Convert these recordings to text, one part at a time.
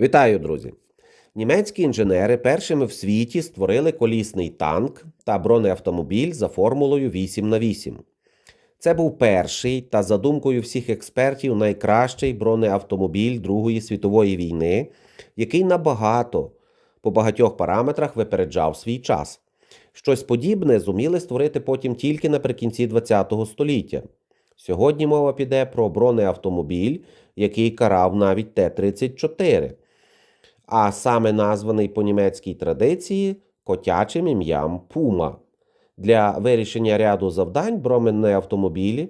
Вітаю, друзі! Німецькі інженери першими в світі створили колісний танк та бронеавтомобіль за формулою 8 на 8 Це був перший та, за думкою всіх експертів, найкращий бронеавтомобіль Другої світової війни, який набагато по багатьох параметрах випереджав свій час. Щось подібне зуміли створити потім тільки наприкінці ХХ століття. Сьогодні мова піде про бронеавтомобіль, який карав навіть Т-34, а саме названий по німецькій традиції котячим ім'ям Пума. Для вирішення ряду завдань бронеавтомобілі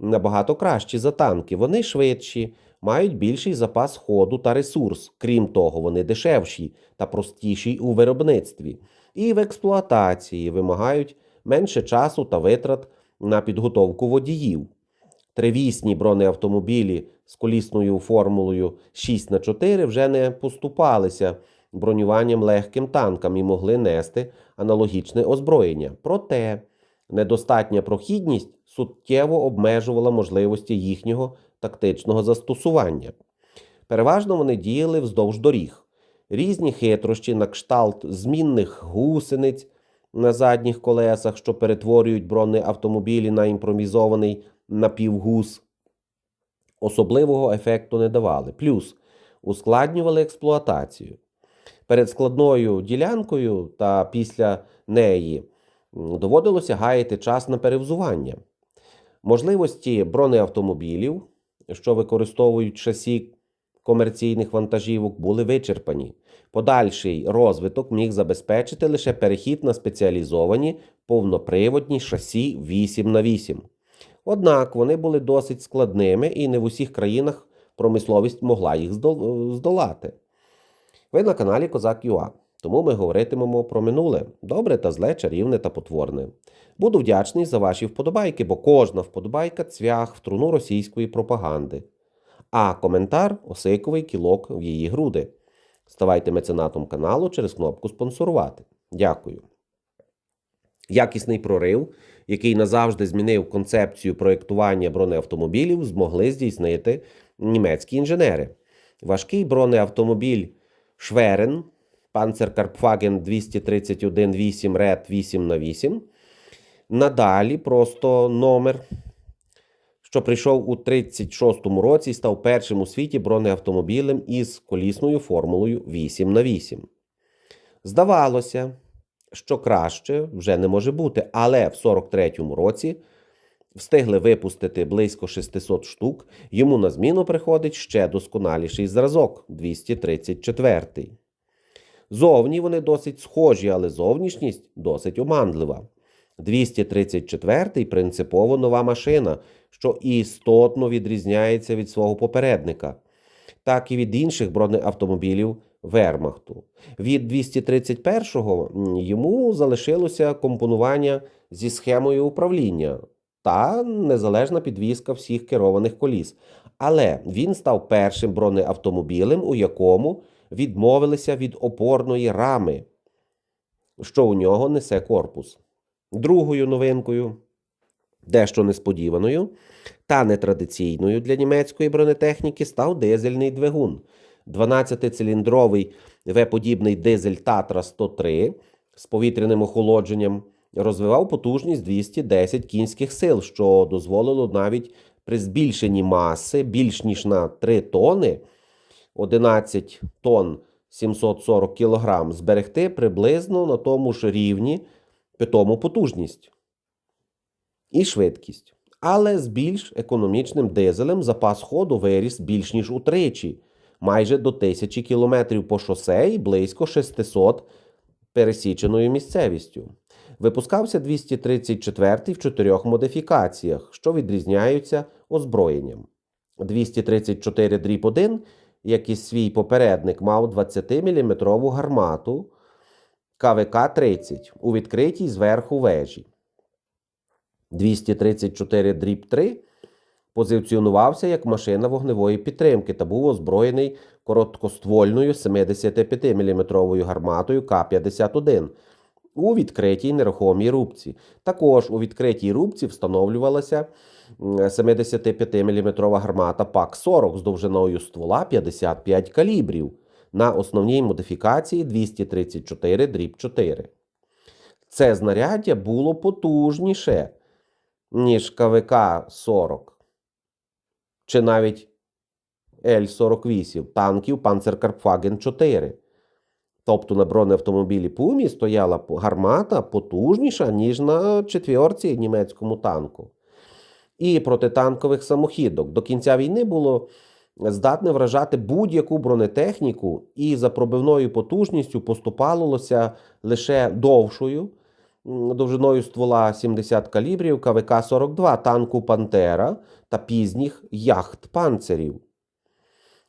набагато кращі за танки. Вони швидші, мають більший запас ходу та ресурс. Крім того, вони дешевші та простіші у виробництві. І в експлуатації вимагають менше часу та витрат на підготовку водіїв. Тривісні бронеавтомобілі з колісною формулою 6 на 4 вже не поступалися бронюванням легким танкам і могли нести аналогічне озброєння. Проте недостатня прохідність суттєво обмежувала можливості їхнього тактичного застосування. Переважно вони діяли вздовж доріг. Різні хитрощі на кшталт змінних гусениць на задніх колесах, що перетворюють бронеавтомобілі на імпровізований напівгус, особливого ефекту не давали. Плюс ускладнювали експлуатацію. Перед складною ділянкою та після неї доводилося гаяти час на перевзування. Можливості бронеавтомобілів, що використовують шасі комерційних вантажівок, були вичерпані. Подальший розвиток міг забезпечити лише перехід на спеціалізовані повноприводні шасі 8 на 8 Однак вони були досить складними і не в усіх країнах промисловість могла їх здолати. Ви на каналі Козак ЮА, тому ми говоритимемо про минуле, добре та зле, чарівне та потворне. Буду вдячний за ваші вподобайки, бо кожна вподобайка цвях в труну російської пропаганди, а коментар осиковий кілок в її груди. Ставайте меценатом каналу через кнопку спонсорувати. Дякую. Якісний прорив, який назавжди змінив концепцію проєктування бронеавтомобілів, змогли здійснити німецькі інженери. Важкий бронеавтомобіль Шверен Panzerkampfwagen 231-8 Red 8 на 8 Надалі просто номер, що прийшов у 36-му році і став першим у світі бронеавтомобілем із колісною формулою 8 на 8 Здавалося, що краще вже не може бути, але в 43-му році встигли випустити близько 600 штук, йому на зміну приходить ще досконаліший зразок 234-й. Зовні вони досить схожі, але зовнішність досить оманлива. 234 принципово нова машина, що істотно відрізняється від свого попередника, так і від інших бронеавтомобілів Вермахту. Від 231-го йому залишилося компонування зі схемою управління та незалежна підвізка всіх керованих коліс. Але він став першим бронеавтомобілем, у якому відмовилися від опорної рами, що у нього несе корпус. Другою новинкою, дещо несподіваною та нетрадиційною для німецької бронетехніки, став дизельний двигун. 12-циліндровий В-подібний дизель Татра 103 з повітряним охолодженням розвивав потужність 210 кінських сил, що дозволило навіть при збільшенні маси більш ніж на 3 тони 11 тонн 740 кг зберегти приблизно на тому ж рівні питому потужність і швидкість. Але з більш економічним дизелем запас ходу виріс більш ніж утричі, майже до 1000 км по шосе і близько 600 пересіченою місцевістю. Випускався 234 в чотирьох модифікаціях, що відрізняються озброєнням. 234 дріб 1, як і свій попередник, мав 20-мм гармату КВК-30 у відкритій зверху вежі. 234 дріб 3 позиціонувався як машина вогневої підтримки та був озброєний короткоствольною 75-мм гарматою К-51 у відкритій нерухомій рубці. Також у відкритій рубці встановлювалася 75-мм гармата ПАК-40 з довжиною ствола 55 калібрів. на основній модифікації 234 дріб 4. Це знаряддя було потужніше, ніж КВК-40 чи навіть Л-48 танків Panzerkampfwagen 4. Тобто на бронеавтомобілі Пумі стояла гармата потужніша, ніж на четвірці німецькому танку. І протитанкових самохідок до кінця війни було здатне вражати будь-яку бронетехніку, і за пробивною потужністю поступалося лише довшою довжиною ствола 70 калібрів КВК-42 танку Пантера та пізніх яхт панцерів.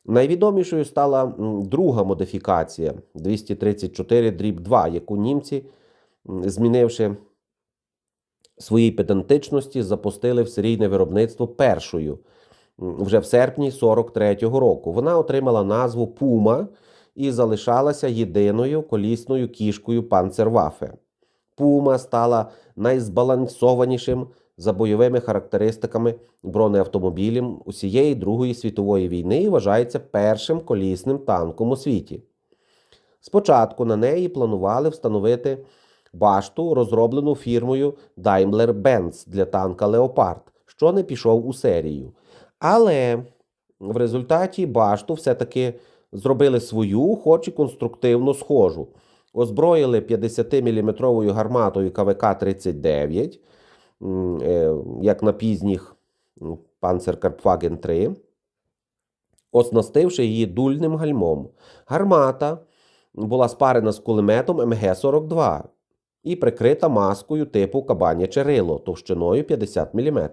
Найвідомішою стала друга модифікація 234 дріб 2, яку німці, змінивши своїй педантичності, запустили в серійне виробництво першою вже в серпні 43-го року. Вона отримала назву Пума і залишалася єдиною колісною кішкою Панцервафе. Пума стала найзбалансованішим за бойовими характеристиками бронеавтомобілем усієї Другої світової війни і вважається першим колісним танком у світі. Спочатку на неї планували встановити башту, розроблену фірмою Daimler-Benz для танка Leopard, що не пішов у серію. Але в результаті башту все-таки зробили свою, хоч і конструктивно схожу. Озброїли 50-мм гарматою КВК-39, е, як на пізніх Panzerkampfwagen 3, оснастивши її дульним гальмом. Гармата була спарена з кулеметом МГ-42 і прикрита маскою типу кабаняче рило товщиною 50 мм.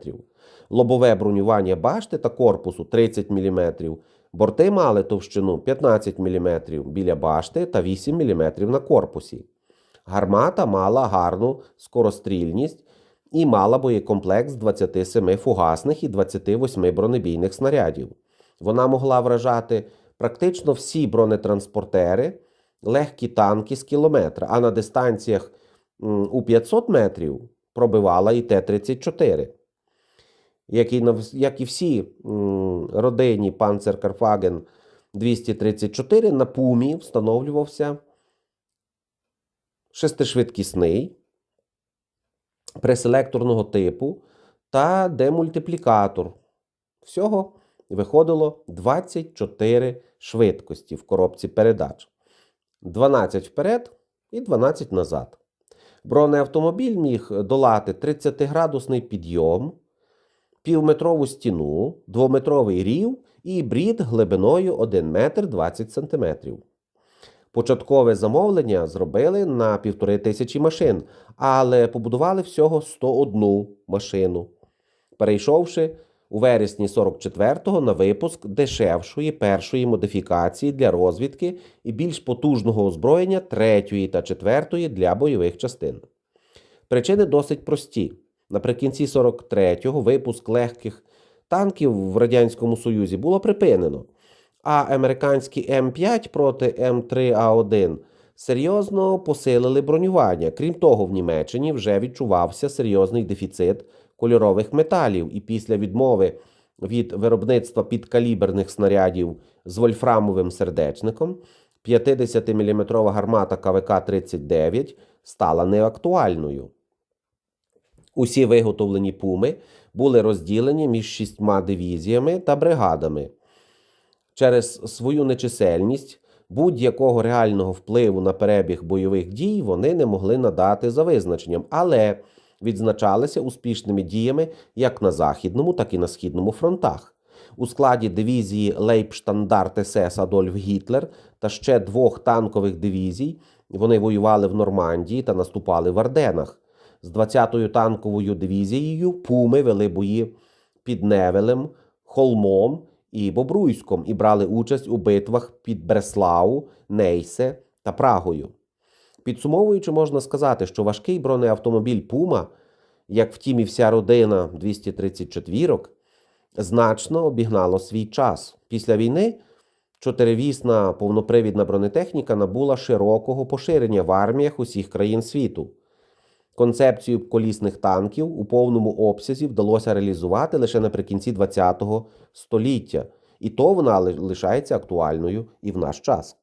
Лобове бронювання башти та корпусу 30 мм. Борти мали товщину 15 мм біля башти та 8 мм на корпусі. Гармата мала гарну скорострільність і мала боєкомплект з 27 фугасних і 28 бронебійних снарядів. Вона могла вражати практично всі бронетранспортери, легкі танки з кілометра, а на дистанціях у 500 метрів пробивала і Т-34. Як і, всі родині Panzerkampfwagen 234 на пумі встановлювався шестишвидкісний преселекторного типу та демультиплікатор. Всього виходило 24 швидкості в коробці передач. 12 вперед і 12 назад. Бронеавтомобіль міг долати 30-градусний підйом, півметрову стіну, двометровий рів і брід глибиною 1 метр 20 сантиметрів. Початкове замовлення зробили на півтори тисячі машин, але побудували всього 101 машину, перейшовши у вересні 44-го на випуск дешевшої першої модифікації для розвідки і більш потужного озброєння третьої та четвертої для бойових частин. Причини досить прості. Наприкінці 43-го випуск легких танків в Радянському Союзі було припинено, а американські М5 проти М3А1 серйозно посилили бронювання. Крім того, в Німеччині вже відчувався серйозний дефіцит кольорових металів, і після відмови від виробництва підкаліберних снарядів з вольфрамовим сердечником 50-мм гармата КВК-39 стала неактуальною. Усі виготовлені пуми були розділені між шістьма дивізіями та бригадами. Через свою нечисельність будь-якого реального впливу на перебіг бойових дій вони не могли надати за визначенням, але відзначалися успішними діями як на західному, так і на східному фронтах. У складі дивізії Лейбштандарт СС Адольф Гітлер та ще двох танкових дивізій вони воювали в Нормандії та наступали в Арденах. З 20-ю танковою дивізією Пуми вели бої під Невелем, Холмом і Бобруйськом і брали участь у битвах під Бреслау, Нейсе та Прагою. Підсумовуючи, можна сказати, що важкий бронеавтомобіль Пума, як втім і вся родина 234 значно обігнало свій час. Після війни чотиривісна повнопривідна бронетехніка набула широкого поширення в арміях усіх країн світу. Концепцію колісних танків у повному обсязі вдалося реалізувати лише наприкінці ХХ століття, і то вона лишається актуальною і в наш час.